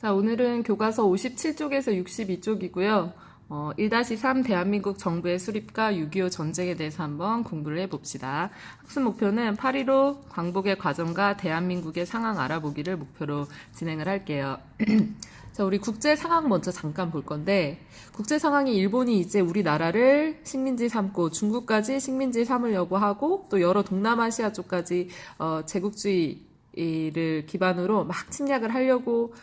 자, 오늘은 교과서 57쪽에서 62쪽이고요. 어, 1-3 대한민국 정부의 수립과 6.25 전쟁에 대해서 한번 공부를 해봅시다. 학습 목표는 8.15 광복의 과정과 대한민국의 상황 알아보기를 목표로 진행을 할게요. 자, 우리 국제 상황 먼저 잠깐 볼 건데, 국제 상황이 일본이 이제 우리나라를 식민지 삼고 중국까지 식민지 삼으려고 하고, 또 여러 동남아시아 쪽까지, 어, 제국주의를 기반으로 막 침략을 하려고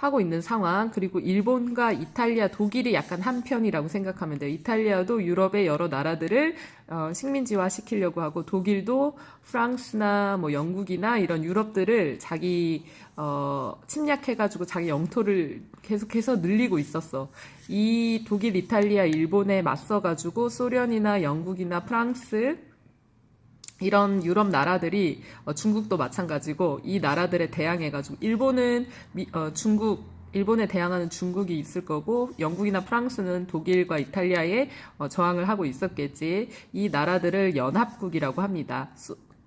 하고 있는 상황 그리고 일본과 이탈리아, 독일이 약간 한편이라고 생각하면 돼요. 이탈리아도 유럽의 여러 나라들을 어, 식민지화 시키려고 하고 독일도 프랑스나 뭐 영국이나 이런 유럽들을 자기 어, 침략해가지고 자기 영토를 계속해서 늘리고 있었어. 이 독일, 이탈리아, 일본에 맞서가지고 소련이나 영국이나 프랑스 이런 유럽 나라들이 어, 중국도 마찬가지고 이 나라들에 대항해가지고 일본은 미- 어, 중국 일본에 대항하는 중국이 있을 거고 영국이나 프랑스는 독일과 이탈리아에 어, 저항을 하고 있었겠지. 이 나라들을 연합국이라고 합니다.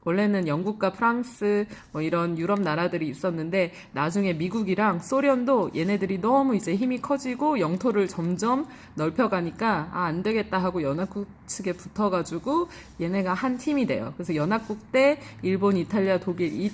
수- 원래는 영국과 프랑스 뭐 이런 유럽 나라들이 있었는데 나중에 미국이랑 소련도 얘네들이 너무 이제 힘이 커지고 영토를 점점 넓혀가니까 아 안 되겠다 하고 연합국 측에 붙어가지고 얘네가 한 팀이 돼요. 그래서 연합국 때 일본, 이탈리아, 독일 이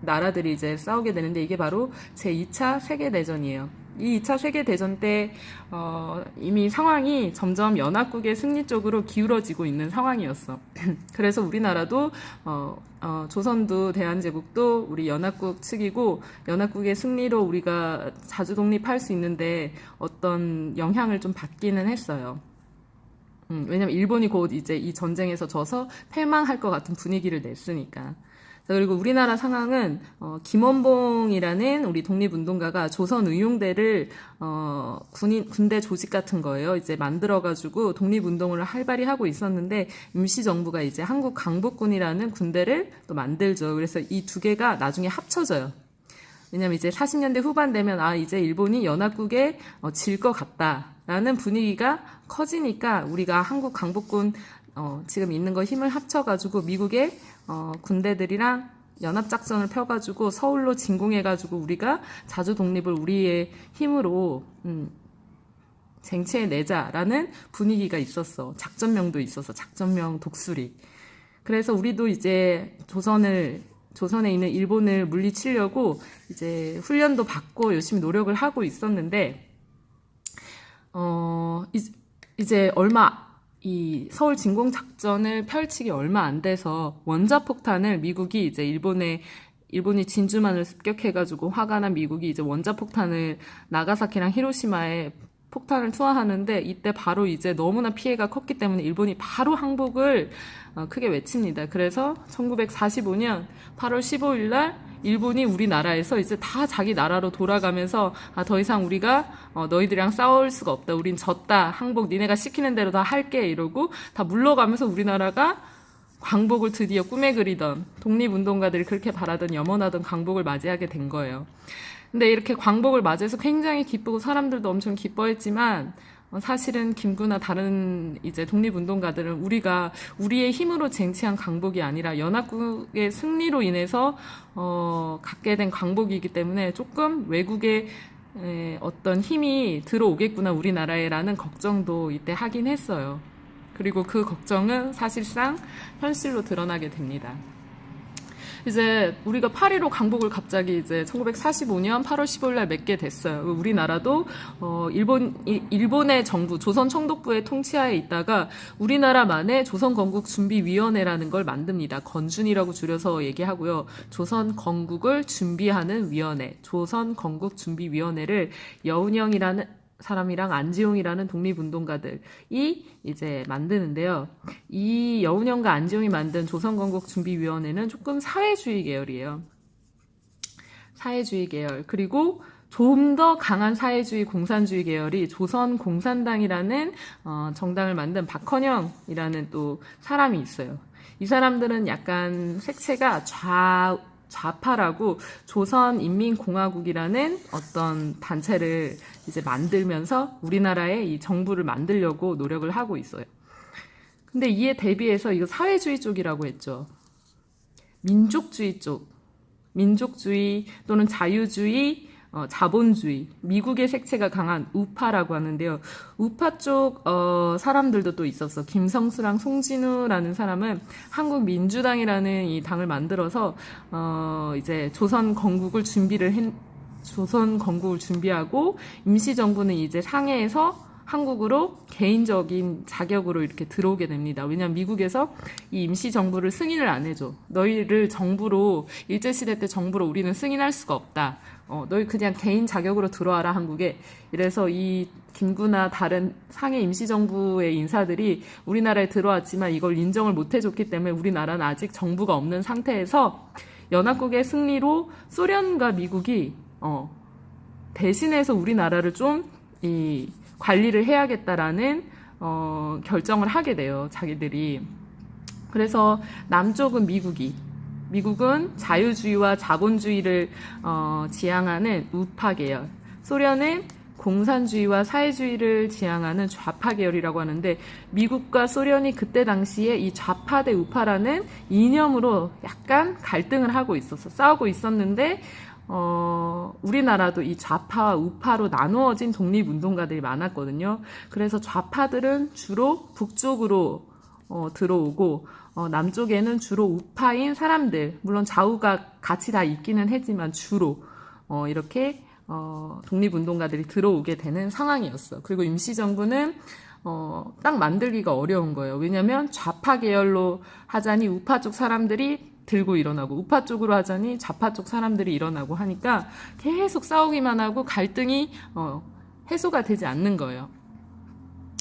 나라들이 이제 싸우게 되는데 이게 바로 제 2차 세계 대전이에요. 이 2차 세계대전 때, 어, 이미 상황이 점점 연합국의 승리 쪽으로 기울어지고 있는 상황이었어. 그래서 우리나라도, 어, 어, 조선도 대한제국도 우리 연합국 측이고, 연합국의 승리로 우리가 자주 독립할 수 있는데 어떤 영향을 좀 받기는 했어요. 음, 왜냐면 일본이 곧 이제 이 전쟁에서 져서 패망할 것 같은 분위기를 냈으니까. 자, 그리고 우리나라 상황은 어, 김원봉이라는 우리 독립운동가가 조선 의용대를 어, 군인 군대 조직 같은 거예요. 이제 만들어 가지고 독립운동을 활발히 하고 있었는데 임시 정부가 이제 한국 강북군이라는 군대를 또 만들죠. 그래서 이 두 개가 나중에 합쳐져요. 왜냐면 이제 40년대 후반 되면 아 이제 일본이 연합국에 어, 질것 같다 라는 분위기가 커지니까 우리가 한국 강북군 어, 지금 있는 거 힘을 합쳐가지고 미국의 어, 군대들이랑 연합작전을 펴가지고 서울로 진공해가지고 우리가 자주 독립을 우리의 힘으로 음, 쟁취해내자라는 분위기가 있었어. 작전명도 있었어. 작전명 독수리. 그래서 우리도 이제 조선을 조선에 있는 일본을 물리치려고 이제 훈련도 받고 열심히 노력을 하고 있었는데 어 이- 이제 얼마 이 서울 진공 작전을 펼치기 얼마 안 돼서 원자 폭탄을 미국이 이제 일본에 일본이 진주만을 습격해가지고 화가 난 미국이 이제 원자 폭탄을 나가사키랑 히로시마에 폭탄을 투하하는데 이때 바로 이제 너무나 피해가 컸기 때문에 일본이 바로 항복을 어, 크게 외칩니다. 그래서 1945년 8월 15일 날 일본이 우리나라에서 이제 다 자기 나라로 돌아가면서 아, 더 이상 우리가 어, 너희들이랑 싸울 수가 없다. 우린 졌다. 항복 니네가 시키는 대로 다 할게. 이러고 다 물러가면서 우리나라가 광복을 드디어 꿈에 그리던 독립운동가들이 그렇게 바라던 염원하던 광복을 맞이하게 된 거예요. 근데 이렇게 광복을 맞이해서 굉장히 기쁘고 사람들도 엄청 기뻐했지만 어, 사실은 김구나 다른 이제 독립운동가들은 우리가 우리의 힘으로 쟁취한 광복이 아니라 연합국의 승리로 인해서 어, 갖게 된 광복이기 때문에 조금 외국의 에, 어떤 힘이 들어오겠구나 우리나라에라는 걱정도 이때 하긴 했어요. 그리고 그 걱정은 사실상 현실로 드러나게 됩니다. 이제 우리가 8.15 강복을 갑자기 이제 1945년 8월 15일 날 맺게 됐어요. 우리나라도 어 일본 이- 일본의 정부 조선 총독부의 통치하에 있다가 우리나라만의 조선 건국 준비 위원회라는 걸 만듭니다. 건준이라고 줄여서 얘기하고요. 조선 건국을 준비하는 위원회, 조선 건국 준비 위원회를 여운형이라는 사람이랑 안지용이라는 독립운동가들이 이제 만드는데요. 이 여운형과 안지용이 만든 조선건국준비위원회는 조금 사회주의 계열이에요. 사회주의 계열. 그리고 좀 더 강한 사회주의 공산주의 계열이 조선 공산당이라는 어, 정당을 만든 박헌영이라는 또 사람이 있어요. 이 사람들은 약간 색채가 좌 좌파라고 조선인민공화국이라는 어떤 단체를 이제 만들면서 우리나라의 이 정부를 만들려고 노력을 하고 있어요. 근데 이에 대비해서 이거 사회주의 쪽이라고 했죠. 민족주의 쪽, 민족주의 또는 자유주의 어, 자본주의, 미국의 색채가 강한 우파라고 하는데요. 우파 쪽 어, 사람들도 또 있었어. 김성수랑 송진우라는 사람은 한국 민주당이라는 이 당을 만들어서 어, 이제 조선 건국을 준비를 했, 조선 건국을 준비하고 임시정부는 이제 상해에서 한국으로 개인적인 자격으로 이렇게 들어오게 됩니다. 왜냐하면 미국에서 이 임시정부를 승인을 안 해줘. 너희를 정부로, 일제시대 때 정부로 우리는 승인할 수가 없다. 어, 너희 그냥 개인 자격으로 들어와라, 한국에. 이래서 이 김구나 다른 상해 임시정부의 인사들이 우리나라에 들어왔지만 이걸 인정을 못 해줬기 때문에 우리나라는 아직 정부가 없는 상태에서 연합국의 승리로 소련과 미국이 어, 대신해서 우리나라를 좀 이 관리를 해야겠다라는 어, 결정을 하게 돼요. 자기들이. 그래서 남쪽은 미국이 미국은 자유주의와 자본주의를 어, 지향하는 우파 계열. 소련은 공산주의와 사회주의를 지향하는 좌파 계열이라고 하는데 미국과 소련이 그때 당시에 이 좌파 대 우파라는 이념으로 약간 갈등을 하고 있었어. 싸우고 있었는데 어, 우리나라도 이 좌파와 우파로 나누어진 독립운동가들이 많았거든요. 그래서 좌파들은 주로 북쪽으로 어, 들어오고 어, 남쪽에는 주로 우파인 사람들, 물론 좌우가 같이 다 있기는 했지만 주로 어, 이렇게 어, 독립운동가들이 들어오게 되는 상황이었어. 그리고 임시정부는 어, 딱 만들기가 어려운 거예요. 왜냐하면 좌파 계열로 하자니 우파 쪽 사람들이 들고 일어나고 우파 쪽으로 하자니 좌파 쪽 사람들이 일어나고 하니까 계속 싸우기만 하고 갈등이 어, 해소가 되지 않는 거예요.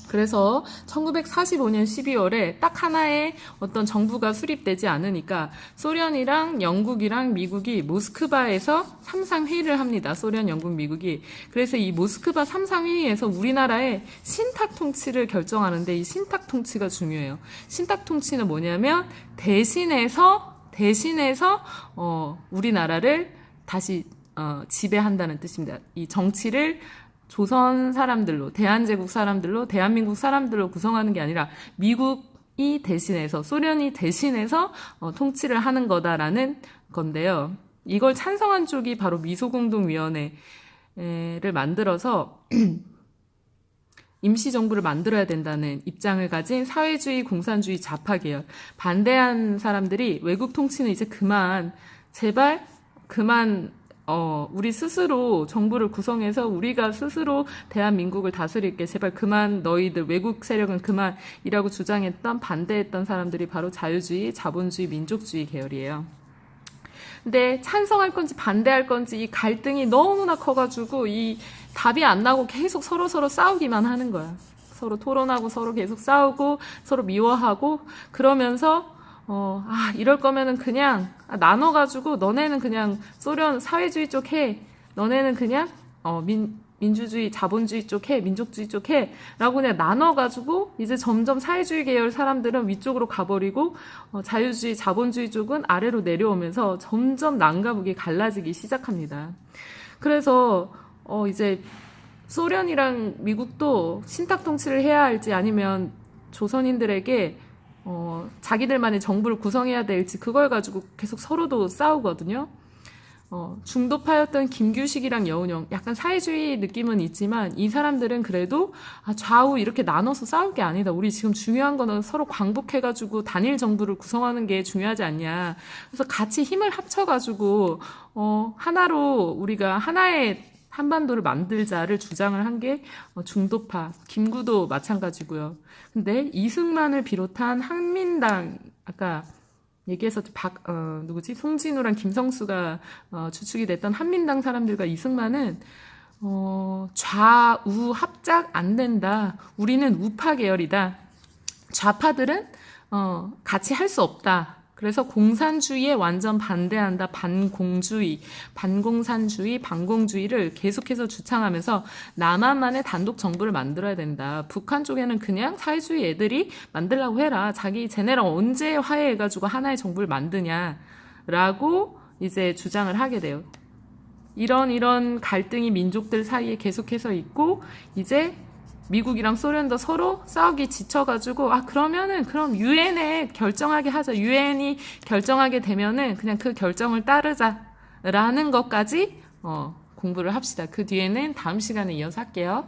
그래서 1945년 12월에 딱 하나의 어떤 정부가 수립되지 않으니까 소련이랑 영국이랑 미국이 모스크바에서 삼상회의를 합니다. 소련, 영국, 미국이. 그래서 이 모스크바 삼상회의에서 우리나라의 신탁 통치를 결정하는데 이 신탁 통치가 중요해요. 신탁 통치는 뭐냐면 대신해서 대신해서 어, 우리나라를 다시 어, 지배한다는 뜻입니다. 이 정치를 조선 사람들로, 대한제국 사람들로, 대한민국 사람들로 구성하는 게 아니라 미국이 대신해서, 소련이 대신해서 어, 통치를 하는 거다라는 건데요. 이걸 찬성한 쪽이 바로 미소공동위원회를 만들어서 임시정부를 만들어야 된다는 입장을 가진 사회주의, 공산주의 좌파 계열, 반대한 사람들이 외국 통치는 이제 그만, 제발 그만 어, 우리 스스로 정부를 구성해서 우리가 스스로 대한민국을 다스릴게 제발 그만 너희들 외국 세력은 그만이라고 주장했던 반대했던 사람들이 바로 자유주의, 자본주의, 민족주의 계열이에요. 근데 찬성할 건지 반대할 건지 이 갈등이 너무나 커가지고 이 답이 안 나고 계속 서로 서로 싸우기만 하는 거야. 서로 토론하고 서로 계속 싸우고 서로 미워하고 그러면서 어, 아, 이럴 거면은 그냥 아, 나눠가지고 너네는 그냥 소련 사회주의 쪽 해. 너네는 그냥 어, 민, 민주주의, 자본주의 쪽 해, 민족주의 쪽 해. 라고 그냥 나눠가지고 이제 점점 사회주의 계열 사람들은 위쪽으로 가버리고 어, 자유주의, 자본주의 쪽은 아래로 내려오면서 점점 난가북이 갈라지기 시작합니다. 그래서 어, 이제 소련이랑 미국도 신탁 통치를 해야 할지 아니면 조선인들에게 어, 자기들만의 정부를 구성해야 될지 그걸 가지고 계속 서로도 싸우거든요. 어, 중도파였던 김규식이랑 여운형 약간 사회주의 느낌은 있지만 이 사람들은 그래도 아, 좌우 이렇게 나눠서 싸울 게 아니다. 우리 지금 중요한 거는 서로 광복해가지고 단일 정부를 구성하는 게 중요하지 않냐. 그래서 같이 힘을 합쳐가지고 어, 하나로 우리가 하나의 한반도를 만들자를 주장을 한 게 중도파 김구도 마찬가지고요. 근데 이승만을 비롯한 한민당 아까 얘기해서 박 어, 누구지 송진우랑 김성수가 어, 주축이 됐던 한민당 사람들과 이승만은 어, 좌우 합작 안 된다. 우리는 우파 계열이다. 좌파들은 어, 같이 할 수 없다. 그래서 공산주의에 완전 반대한다. 반공주의, 반공산주의, 반공주의를 계속해서 주창하면서 남한만의 단독 정부를 만들어야 된다. 북한 쪽에는 그냥 사회주의 애들이 만들라고 해라. 자기 쟤네랑 언제 화해해가지고 하나의 정부를 만드냐. 라고 이제 주장을 하게 돼요. 이런 이런 갈등이 민족들 사이에 계속해서 있고 이제 미국이랑 소련도 서로 싸우기 지쳐가지고 아 그러면은 그럼 유엔에 결정하게 하자 유엔이 결정하게 되면은 그냥 그 결정을 따르자라는 것까지 어, 공부를 합시다. 그 뒤에는 다음 시간에 이어서 할게요.